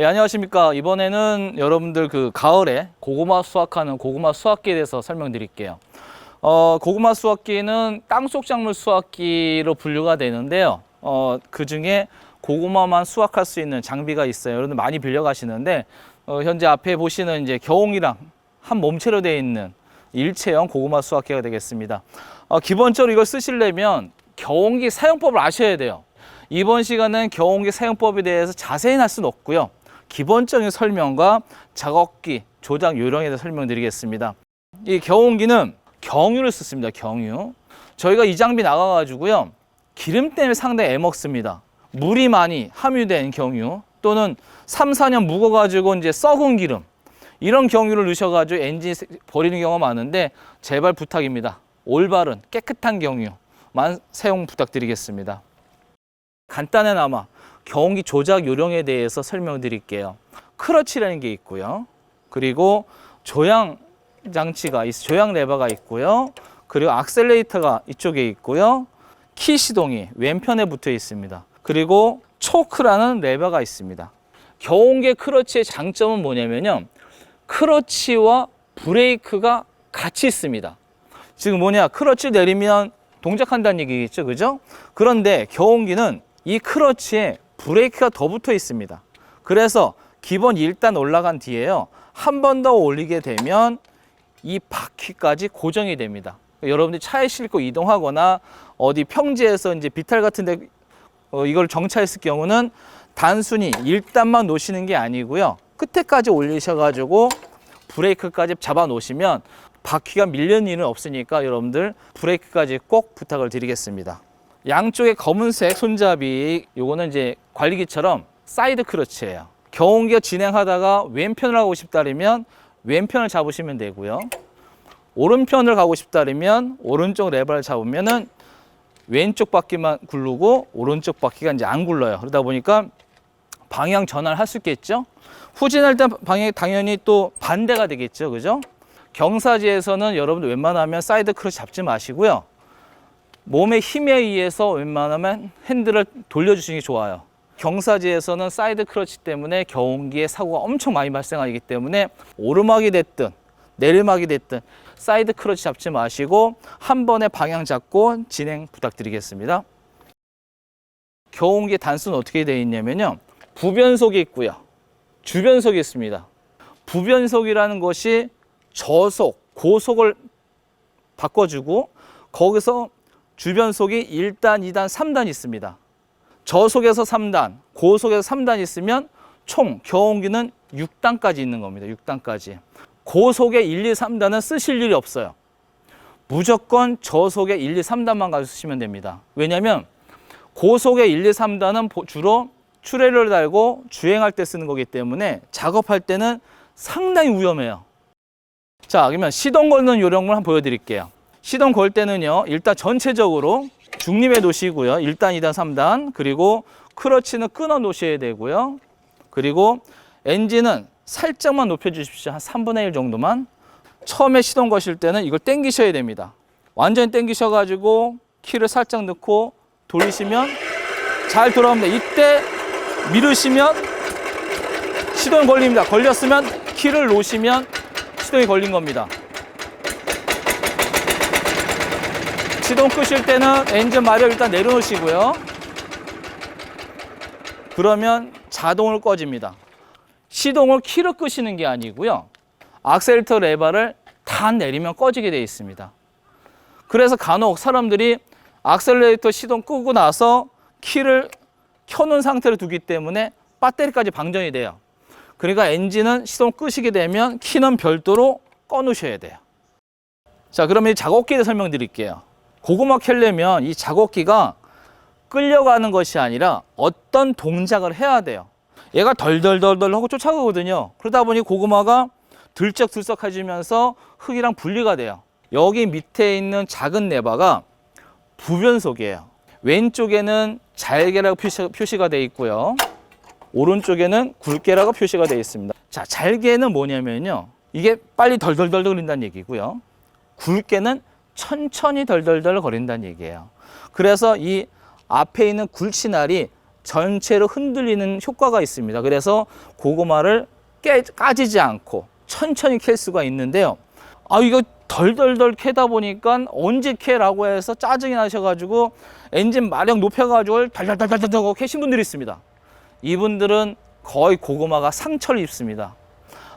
예, 안녕하십니까. 이번에는 여러분들 그 가을에 고구마 수확하는 고구마 수확기에 대해서 설명드릴게요. 어, 고구마 수확기는 땅속 작물 수확기로 분류가 되는데요. 어, 그 중에 고구마만 수확할 수 있는 장비가 있어요. 여러분들 많이 빌려 가시는데, 어, 현재 앞에 보시는 이제 겨옹이랑 한 몸체로 되어 있는 일체형 고구마 수확기가 되겠습니다. 어, 기본적으로 이걸 쓰시려면 겨옹기 사용법을 아셔야 돼요. 이번 시간은 겨옹기 사용법에 대해서 자세히 할 수는 없고요. 기본적인 설명과 작업기 조작 요령에 대해서 설명드리겠습니다. 이 겨옹기는 경유를 쓰습니다. 경유. 저희가 이 장비 나가가지고요. 기름 때문에 상당히 애먹습니다. 물이 많이 함유된 경유 또는 3, 4년 묵어가지고 이제 썩은 기름 이런 경유를 넣으셔가지고 엔진 버리는 경우가 많은데 제발 부탁입니다. 올바른 깨끗한 경유 만 사용 부탁드리겠습니다. 간단해나마 경운기 조작 요령에 대해서 설명드릴게요. 크러치라는 게 있고요. 그리고 조향 장치가 있, 조향 레버가 있고요. 그리고 악셀레이터가 이쪽에 있고요. 키 시동이 왼편에 붙어 있습니다. 그리고 초크라는 레버가 있습니다. 겨운계 크러치의 장점은 뭐냐면요. 크러치와 브레이크가 같이 있습니다. 지금 뭐냐? 크러치 내리면 동작한다는 얘기겠죠. 그죠? 그런데 겨운기는 이 크러치에 브레이크가 더 붙어 있습니다. 그래서 기본 1단 올라간 뒤에요. 한 번 더 올리게 되면 이 바퀴까지 고정이 됩니다. 여러분들이 차에 싣고 이동하거나 어디 평지에서 이제 비탈 같은데 어, 이걸 정차했을 경우는 단순히 1단만 놓으시는 게 아니고요. 끝에까지 올리셔가지고 브레이크까지 잡아 놓으시면 바퀴가 밀리는 일은 없으니까 여러분들 브레이크까지 꼭 부탁을 드리겠습니다. 양쪽에 검은색 손잡이 요거는 이제 관리기처럼 사이드 크러치예요. 경운기가 진행하다가 왼편을 하고 싶다면 왼편을 잡으시면 되고요. 오른편을 가고 싶다면 오른쪽 레버를 잡으면은 왼쪽 바퀴만 굴르고 오른쪽 바퀴가 이제 안 굴러요. 그러다 보니까 방향 전환을 할 수 있겠죠. 후진할 때 방향이 당연히 또 반대가 되겠죠. 그죠? 경사지에서는 여러분들 웬만하면 사이드 크러치 잡지 마시고요. 몸의 힘에 의해서 웬만하면 핸들을 돌려주시는 게 좋아요. 경사지에서는 사이드 크러치 때문에 경운기에 사고가 엄청 많이 발생하기 때문에 오르막이 됐든 내리막이 됐든 사이드 크러치 잡지 마시고 한 번에 방향 잡고 진행 부탁드리겠습니다. 경운기 단수는 어떻게 되어 있냐면요. 부변속이 있고요. 주변속이 있습니다. 부변속이라는 것이 저속, 고속을 바꿔주고 거기서 주변 속이 1단, 2단, 3단 있습니다. 저속에서 3단, 고속에서 3단 있으면 총 경운기는 6단까지 있는 겁니다. 6단까지. 고속의 1, 2, 3단은 쓰실 일이 없어요. 무조건 저속의 1, 2, 3단만 가지고 쓰시면 됩니다. 왜냐하면 고속의 1, 2, 3단은 주로 출애를 달고 주행할 때 쓰는 거기 때문에 작업할 때는 상당히 위험해요. 자, 그러면 시동 걸는 요령을 한번 보여드릴게요. 시동 걸 때는요, 일단 전체적으로 중립에 놓으시고요. 1단, 2단, 3단. 그리고 크러치는 끊어 놓으셔야 되고요. 그리고 엔진은 살짝만 높여 주십시오. 한 3분의 1 정도만. 처음에 시동 거실 때는 이걸 당기셔야 됩니다. 완전히 당기셔 가지고 키를 살짝 넣고 돌리시면 잘 돌아옵니다. 이때 미루시면 시동 걸립니다. 걸렸으면 키를 놓으시면 시동이 걸린 겁니다. 시동 끄실 때는 엔진 마력 일단 내려놓으시고요. 그러면 자동을 꺼집니다. 시동을 키로 끄시는 게 아니고요. 악셀터 레버를 다 내리면 꺼지게 되어 있습니다. 그래서 간혹 사람들이 악셀레이터 시동 끄고 나서 키를 켜놓은 상태로 두기 때문에 배터리까지 방전이 돼요. 그러니까 엔진은 시동 끄시게 되면 키는 별도로 꺼놓으셔야 돼요. 자, 그러면 대해 설명드릴게요. 고구마 캘려면 이 작업기가 끌려가는 것이 아니라 어떤 동작을 해야 돼요. 얘가 덜덜덜덜 하고 쫓아가거든요. 그러다 보니 고구마가 들쩍들쩍해지면서 흙이랑 분리가 돼요. 여기 밑에 있는 작은 레바가 부변속이에요. 왼쪽에는 잘게라고 표시, 가 되어 있고요. 오른쪽에는 굵게라고 표시가 되어 있습니다. 자, 잘게는 뭐냐면요. 이게 빨리 덜덜덜 거린다는 얘기고요. 굵게는 천천히 덜덜덜 거린다는 얘기예요. 그래서 이 앞에 있는 굴치날이 전체로 흔들리는 효과가 있습니다. 그래서 고구마를 깨, 까지지 않고 천천히 캘 수가 있는데요. 아 이거 덜덜덜 캐다 보니까 언제 캐라고 해서 짜증이 나셔가지고 엔진 마력 높여가지고 달달달달달 하고 캐신 분들이 있습니다. 이분들은 거의 고구마가 상처를 입습니다.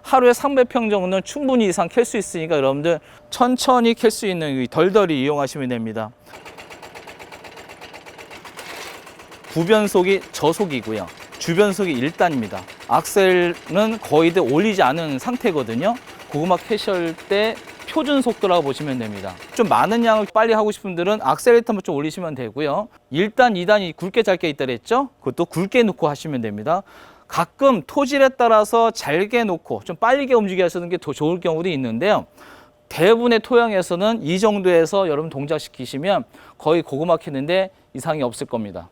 하루에 300평 정도는 충분히 이상 캘 수 있으니까 여러분들 천천히 캘 수 있는 이 덜덜이 이용하시면 됩니다. 부변속이 저속이고요. 주변속이 1단입니다. 악셀은 거의 다 올리지 않은 상태거든요. 고구마 캐실 때 표준 속도라고 보시면 됩니다. 좀 많은 양을 빨리 하고 싶은 분들은 악셀레이터만 좀 올리시면 되고요. 1단, 2단이 굵게 짧게 있다 그랬죠? 그것도 굵게 놓고 하시면 됩니다. 가끔 토질에 따라서 잘게 놓고 좀 빠르게 움직여 하시는 게 더 좋을 경우도 있는데요. 대부분의 토양에서는 이 정도에서 여러분 동작시키시면 거의 고구마 캐는데 이상이 없을 겁니다.